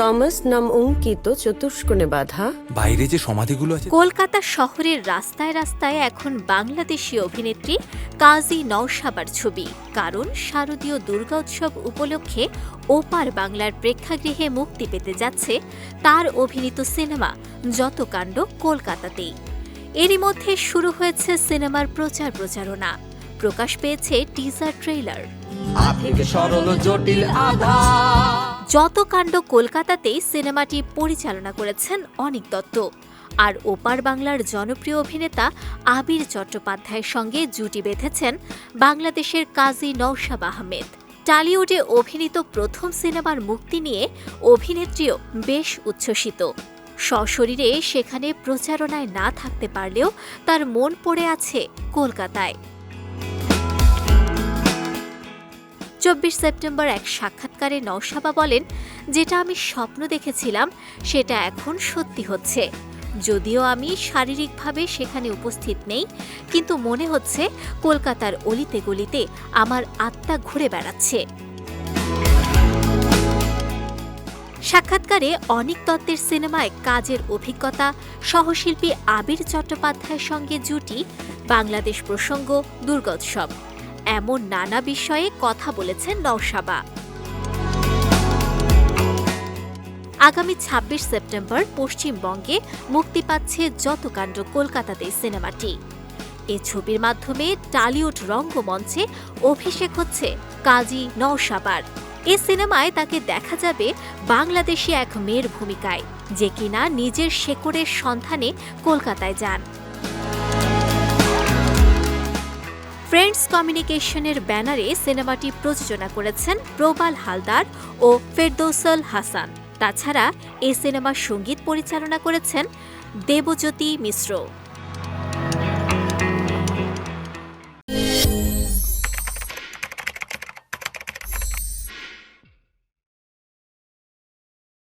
Thomas নাম অঙ্কিত চতুষ্কোণে বাঁধা। বাইরে যে সমাধিগুলো আছে কলকাতা শহরের রাস্তায় রাস্তায় এখন বাংলাদেশি অভিনেত্রী কাজী নওশাবার ছবি। কারণ শারদীয় দুর্গা উৎসব উপলক্ষে ওপার বাংলার প্রেক্ষাগৃহে মুক্তি পেতে যাচ্ছে তার অভিনীত সিনেমা যত কাণ্ড কলকাতাতেই। এরই মধ্যে শুরু হয়েছে সিনেমার প্রচার প্রচারণা। প্রকাশ পেয়েছে টিজার আধা যত কাণ্ড কলকাতাতেই সিনেমাটি পরিচালনা করেছেন অনিক দত্ত আর ওপার বাংলার জনপ্রিয় অভিনেতা আবির চট্টোপাধ্যায়ের সঙ্গে জুটি বেঁধেছেন বাংলাদেশের কাজী নৌশাব আহমেদ। টালিউডে অভিনীত প্রথম সিনেমার মুক্তি নিয়ে অভিনেত্রীও বেশ উচ্ছ্বসিত। সশরীরে সেখানে প্রচারণায় না থাকতে পারলেও তার মন পড়ে আছে কলকাতায়। চব্বিশ সেপ্টেম্বর এক সাক্ষাৎকারে নওশাবা বলেন, যেটা আমি স্বপ্ন দেখেছিলাম, সেটা এখন সত্যি হচ্ছে। যদিও আমি শারীরিকভাবে সেখানে উপস্থিত নেই, কিন্তু মনে হচ্ছে কলকাতার অলিতে গলিতে আমার আত্মা ঘুরে বেড়াচ্ছে। সাক্ষাৎকারে অনিক দত্তের সিনেমায় কাজের অভিজ্ঞতা, সহশিল্পী আবির চট্টোপাধ্যায়ের সঙ্গে জুটি, বাংলাদেশ প্রসঙ্গ, দুর্গোৎসব। এমন নানা বিষয়ে কথা বলেছেন নওশাবা। আগামী ২৬ সেপ্টেম্বর পশ্চিমবঙ্গে মুক্তি পাচ্ছে যতকাণ্ড কলকাতাতে সিনেমাটি। এ ছবির মাধ্যমে টালিউড রঙ্গমঞ্চে অভিষেক হচ্ছে কাজী নওশাবার। এ সিনেমায় তাকে দেখা যাবে বাংলাদেশি এক মেয়ের ভূমিকায়, যে কিনা নিজের শেকড়ের সন্ধানে কলকাতায় যান। ফ্রেন্ডস কমিউনিকেশনের ব্যানারে সিনেমাটি প্রযোজনা করেছেন প্রবাল হালদার ও ফেরদৌসল হাসান। তাছাড়া এই সিনেমার সংগীত পরিচালনা করেছেন দেবজ্যোতি মিশ্র।